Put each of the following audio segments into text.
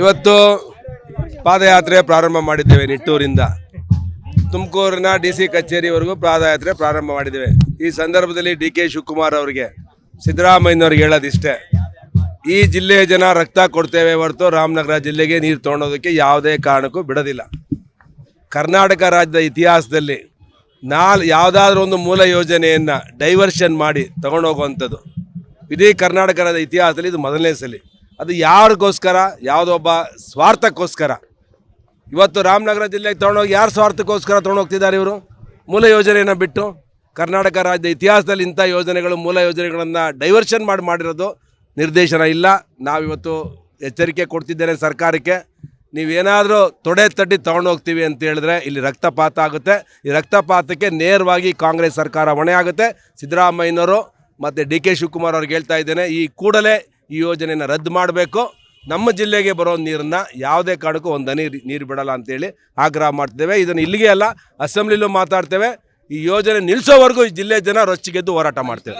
ಇವತ್ತು ಪಾದಯಾತ್ರೆ ಪ್ರಾರಂಭ ಮಾಡಿದ್ದೇವೆ ನಿಟ್ಟೂರಿಂದ. ತುಮಕೂರಿನ ಡಿ ಸಿ ಕಚೇರಿವರೆಗೂ ಪಾದಯಾತ್ರೆ ಪ್ರಾರಂಭ ಮಾಡಿದ್ದೇವೆ. ಈ ಸಂದರ್ಭದಲ್ಲಿ ಡಿ ಕೆ ಶಿವಕುಮಾರ್ ಅವರಿಗೆ ಸಿದ್ದರಾಮಯ್ಯನವ್ರಿಗೆ ಹೇಳೋದಿಷ್ಟೇ. ಈ ಜಿಲ್ಲೆಯ ಜನ ರಕ್ತ ಕೊಡ್ತೇವೆ ಹೊರತು ರಾಮನಗರ ಜಿಲ್ಲೆಗೆ ನೀರು ತೊಗೊಳೋದಕ್ಕೆ ಯಾವುದೇ ಕಾರಣಕ್ಕೂ ಬಿಡೋದಿಲ್ಲ. ಕರ್ನಾಟಕ ರಾಜ್ಯದ ಇತಿಹಾಸದಲ್ಲಿ ನಾಲ್ ಯಾವುದಾದ್ರೂ ಒಂದು ಮೂಲ ಯೋಜನೆಯನ್ನು ಡೈವರ್ಷನ್ ಮಾಡಿ ತಗೊಂಡೋಗುವಂಥದ್ದು. ಇಡೀ ಕರ್ನಾಟಕ ರಾಜ್ಯದ ಇತಿಹಾಸದಲ್ಲಿ ಇದು ಮೊದಲನೇ ಸಲ. ಅದು ಯಾರಿಗೋಸ್ಕರ? ಯಾವುದೊಬ್ಬ ಸ್ವಾರ್ಥಕ್ಕೋಸ್ಕರ. ಇವತ್ತು ರಾಮನಗರ ಜಿಲ್ಲೆಗೆ ತೊಗೊಂಡೋಗಿ ಯಾರು ಸ್ವಾರ್ಥಕ್ಕೋಸ್ಕರ ತೊಗೊಂಡೋಗ್ತಿದ್ದಾರೆ ಇವರು? ಮೂಲ ಯೋಜನೆಯನ್ನು ಬಿಟ್ಟು ಕರ್ನಾಟಕ ರಾಜ್ಯದ ಇತಿಹಾಸದಲ್ಲಿ ಇಂಥ ಯೋಜನೆಗಳು, ಮೂಲ ಯೋಜನೆಗಳನ್ನು ಡೈವರ್ಷನ್ ಮಾಡಿ ಮಾಡಿರೋದು ನಿರ್ದೇಶನ ಇಲ್ಲ. ನಾವಿವತ್ತು ಎಚ್ಚರಿಕೆ ಕೊಡ್ತಿದ್ದೇನೆ ಸರ್ಕಾರಕ್ಕೆ. ನೀವೇನಾದರೂ ತೊಡೆ ತಟ್ಟಿ ತೊಗೊಂಡೋಗ್ತೀವಿ ಅಂತ ಹೇಳಿದ್ರೆ ಇಲ್ಲಿ ರಕ್ತಪಾತ ಆಗುತ್ತೆ. ಈ ರಕ್ತಪಾತಕ್ಕೆ ನೇರವಾಗಿ ಕಾಂಗ್ರೆಸ್ ಸರ್ಕಾರ ಹೊಣೆ ಆಗುತ್ತೆ. ಸಿದ್ದರಾಮಯ್ಯನವರು ಮತ್ತು ಡಿ ಕೆ ಶಿವಕುಮಾರ್ ಅವ್ರಿಗೆ ಹೇಳ್ತಾ ಇದ್ದೇನೆ, ಈ ಕೂಡಲೇ ಈ ಯೋಜನೆಯನ್ನು ರದ್ದು ಮಾಡಬೇಕು. ನಮ್ಮ ಜಿಲ್ಲೆಗೆ ಬರೋ ನೀರನ್ನು ಯಾವುದೇ ಕಾರಣಕ್ಕೂ ಒಂದು ಹನಿ ನೀರು ಬಿಡಲ್ಲ ಅಂತೇಳಿ ಆಗ್ರಹ ಮಾಡ್ತೇವೆ. ಇದನ್ನು ಇಲ್ಲಿಗೆ ಅಲ್ಲ ಅಸೆಂಬ್ಲಿಲೂ ಮಾತಾಡ್ತೇವೆ. ಈ ಯೋಜನೆ ನಿಲ್ಲಿಸೋವರೆಗೂ ಈ ಜಿಲ್ಲೆ ಜನ ರೊಚ್ಚಿಗೆದ್ದು ಹೋರಾಟ ಮಾಡ್ತೇವೆ.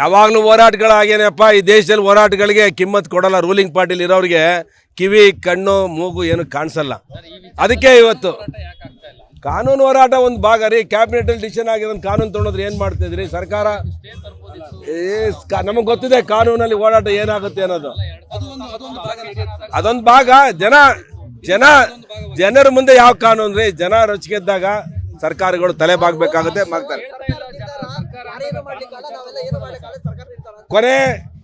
ಯಾವಾಗಲೂ ಹೋರಾಟಗಳಾಗೇನಪ್ಪ, ಈ ದೇಶದಲ್ಲಿ ಹೋರಾಟಗಳಿಗೆ ಕಿಮ್ಮತ್ ಕೊಡಲ್ಲ ರೂಲಿಂಗ್ ಪಾರ್ಟಿಲಿ ಇರೋರಿಗೆ ಕಿವಿ, ಕಣ್ಣು, ಮೂಗು ಏನು ಕಾಣಿಸಲ್ಲ. ಅದಕ್ಕೆ ಇವತ್ತು ಕಾನೂನು ಹೋರಾಟ ಒಂದು ಭಾಗ ರೀ. ಕ್ಯಾಬಿನೆಟ್ ಅಲ್ಲಿ ಡಿಸಿಷನ್ ಆಗಿರೋದು ಕಾನೂನು ತೊಗೊಂಡ್ರೆ ಏನು ಮಾಡ್ತಿದ್ರಿ ಸರ್ಕಾರ? ನಮಗೆ ಗೊತ್ತಿದೆ ಕಾನೂನಲ್ಲಿ ಹೋರಾಟ ಏನಾಗುತ್ತೆ ಅನ್ನೋದು. ಅದೊಂದು ಭಾಗ. ಜನ ಜನ, ಜನರ ಮುಂದೆ ಯಾವ ಕಾನೂನು ರೀ? ಜನ ರೊಚ್ಚಿಗೆದ್ದಾಗ ಸರ್ಕಾರಗಳು ತಲೆ ಬಾಗ್ಬೇಕಾಗುತ್ತೆ ಮಾಡ್ತಾರೆ ಕೊನೆ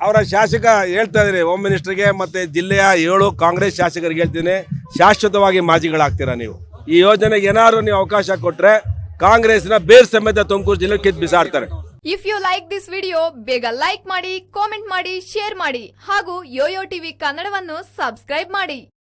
ಅವರ ಶಾಸಕ ಹೇಳ್ತಾ ಇದ್ರಿ ಹೋಮ್ ಮಿನಿಸ್ಟರ್ಗೆ ಮತ್ತೆ ಜಿಲ್ಲೆಯ ಏಳು ಕಾಂಗ್ರೆಸ್ ಶಾಸಕರಿಗೆ ಹೇಳ್ತೀನಿ. ಶಾಶ್ವತವಾಗಿ ಮಾಜಿಗಳಾಗ್ತೀರಾ ನೀವು? ಈ ಯೋಜನೆಗೆ ಏನಾದ್ರು ನೀವು ಅವಕಾಶ ಕೊಟ್ರೆ ಕಾಂಗ್ರೆಸ್ನ ಬೇರ್ ಸಮೇತ ತುಮಕೂರು ಜಿಲ್ಲೆ ಕಿತ್ ಬಿಸಾಡ್ತಾರೆ. If you like this video ಬೇಗ ಲೈಕ್ ಮಾಡಿ ಕಾಮೆಂಟ್ ಮಾಡಿ ಶೇರ್ ಮಾಡಿ ಹಾಗೂ ಯೋಯೋ ಟಿವಿ ಕನ್ನಡವನ್ನು ಸಬ್ಸ್ಕ್ರೈಬ್ ಮಾಡಿ.